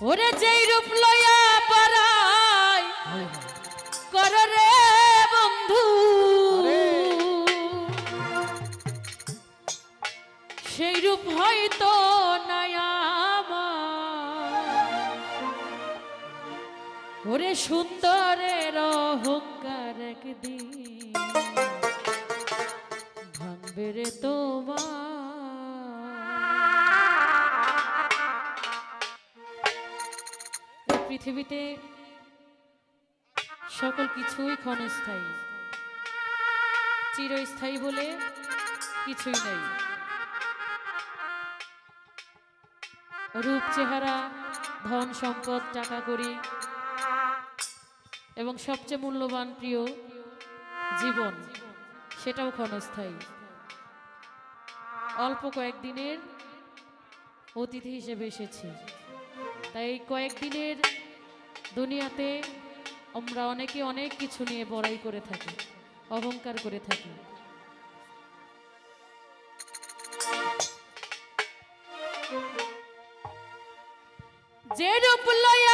ওরে যেই রূপ লয়া পারাই কর রে বন্ধু। সেই রূপ হয়তো নয়ামা ওরে সুন্দরের অহংকার একদিন ভাঙবে রে তোমার পৃথিবীতে সকল কিছুই ক্ষণস্থায়ী। চিরস্থায়ী বলে কিছুই নেই। রূপ, চেহারা, ধন, সম্পদ টাকা করি এবং সবচেয়ে মূল্যবান প্রিয় জীবন, সেটাও ক্ষণস্থায়ী। অল্প কয়েকদিনের অতিথি হিসেবে এসেছে। তাই কয়েকদিনের দুনিয়াতে আমরা অনেকে অনেক কিছু নিয়ে বড়াই করে থাকি, অহংকার করে থাকি। যে রূপ লয়া